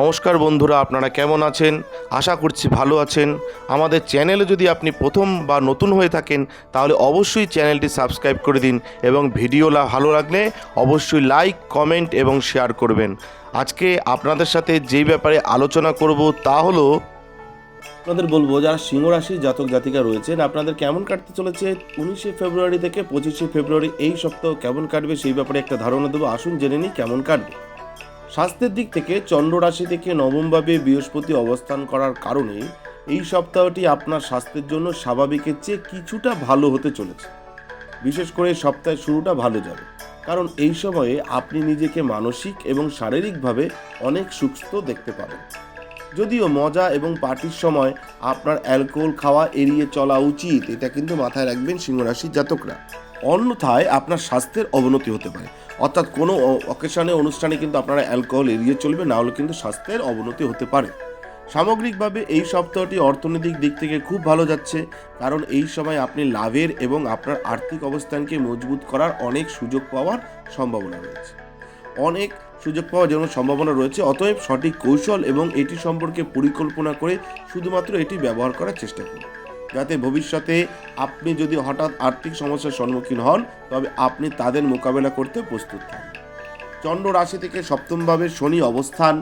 নমস্কার বন্ধুরা, আপনারা কেমন আছেন? আশা করছি ভালো আছেন। আমাদের চ্যানেলে যদি আপনি প্রথম বা নতুন হয়ে থাকেন, তাহলে অবশ্যই চ্যানেলটি সাবস্ক্রাইব করে দিন এবং ভিডিও ভালো লাগলে অবশ্যই লাইক, কমেন্ট এবং শেয়ার করবেন। আজকে আপনাদের সাথে যেই ব্যাপারে আলোচনা করব তা হলো আপনাদের বলব, যারা সিংহ রাশি জাতক জাতিকা রয়েছেন, আপনাদের কেমন কাটতে চলেছে উনিশে ফেব্রুয়ারি থেকে পঁচিশে ফেব্রুয়ারি এই সপ্তাহ কেমন কাটবে সেই ব্যাপারে একটা ধারণা দেবো। আসুন জেনে নিই কেমন কাটবে। স্বাস্থ্যের দিক থেকে চন্দ্র রাশি থেকে নবমভাবে বৃহস্পতি অবস্থান করার কারণে এই সপ্তাহটি আপনার স্বাস্থ্যের জন্য স্বাভাবিকের চেয়ে কিছুটা ভালো হতে চলেছে। বিশেষ করে সপ্তাহের শুরুটা ভালো যাবে। কারণ এই সময়ে আপনি নিজেকে মানসিক এবং শারীরিকভাবে অনেক সুস্থ দেখতে পাবেন। যদিও মজা এবং পার্টির সময় আপনার অ্যালকোহল খাওয়া এড়িয়ে চলা উচিত, এটা কিন্তু মাথায় রাখবেন সিংহরাশির জাতকরা। অন্যথায় আপনার স্বাস্থ্যের অবনতি হতে পারে। অর্থাৎ কোনো অকেশনে, অনুষ্ঠানে কিন্তু আপনারা অ্যালকোহল এড়িয়ে চলবে না হলে কিন্তু স্বাস্থ্যের অবনতি হতে পারে। সামগ্রিকভাবে এই সপ্তাহটি অর্থনৈতিক দিক থেকে খুব ভালো যাচ্ছে, কারণ এই সময় আপনি লাভের এবং আপনার আর্থিক অবস্থানকে মজবুত করার অনেক সুযোগ পাওয়ার সম্ভাবনা রয়েছে। অনেক সুযোগ পাওয়ার জন্য সম্ভাবনা রয়েছে, অতএব সঠিক কৌশল এবং এটি সম্পর্কে পরিকল্পনা করে শুধুমাত্র এটি ব্যবহার করার চেষ্টা করুন। যাতে ভবিষ্যতে আপনি যদি হঠাৎ আর্থিক সমস্যার সম্মুখীন হন, তবে আপনি তাদের মোকাবেলা করতে প্রস্তুত থাকুন। চন্দ্র রাশি থেকে সপ্তমভাবে শনি অবস্থান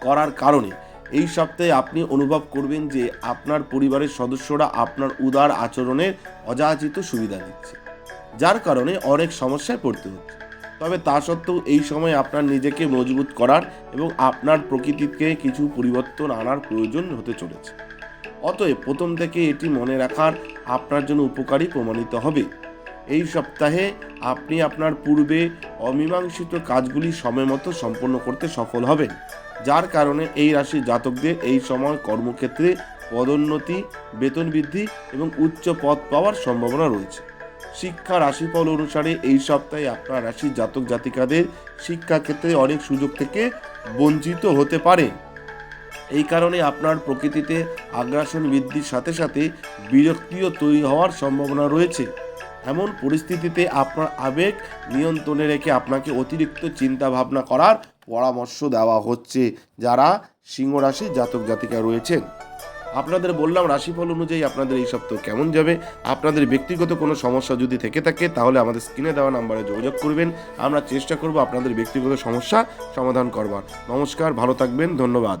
করার কারণে এই সপ্তাহে আপনি অনুভব করবেন যে আপনার পরিবারের সদস্যরা আপনার উদার আচরণের অযাচিত সুবিধা নিচ্ছে যার কারণে অনেক সমস্যায় পড়তে হচ্ছে। তবে তা সত্ত্বেও এই সময় আপনার নিজেকে মজবুত করার এবং আপনার প্রকৃতিকে কিছু পরিবর্তন আনার প্রয়োজন হতে চলেছে। অতএব প্রথম থেকে এটি মনে রাখার আপনার জন্য উপকারী প্রমাণিত হবে। এই সপ্তাহে আপনি আপনার পূর্বে অমীমাংসিত কাজগুলি সময় মতো সম্পন্ন করতে সফল হবেন, যার কারণে এই রাশির জাতকদের এই সময় কর্মক্ষেত্রে পদোন্নতি, বেতন বৃদ্ধি এবং উচ্চ পদ পাওয়ার সম্ভাবনা রয়েছে। শিক্ষা রাশিফল অনুসারে এই সপ্তাহে আপনার রাশির জাতক জাতিকাদের শিক্ষাক্ষেত্রে অনেক সুযোগ থেকে বঞ্চিত হতে পারে। এই কারণে আপনার প্রকৃতিতে আগ্রাসন বৃদ্ধির সাথে সাথে বিরক্তিও তৈরি হওয়ার সম্ভাবনা রয়েছে। এমন পরিস্থিতিতে আপনার আবেগ নিয়ন্ত্রণে রেখে আপনাকে অতিরিক্ত চিন্তা ভাবনা করার পরামর্শ দেওয়া হচ্ছে, যারা সিংহ রাশির জাতক জাতিকা রয়েছেন। আপনাদের বললাম রাশিফল অনুযায়ী আপনাদের এই সপ্তাহ কেমন যাবে? আপনাদের ব্যক্তিগত কোনো সমস্যা যদি থেকে থাকে, তাহলে আমাদের স্ক্রিনে দেওয়া নাম্বারে যোগাযোগ করবেন। আমরা চেষ্টা করব আপনাদের ব্যক্তিগত সমস্যা সমাধান করবার। নমস্কার, ভালো থাকবেন, ধন্যবাদ।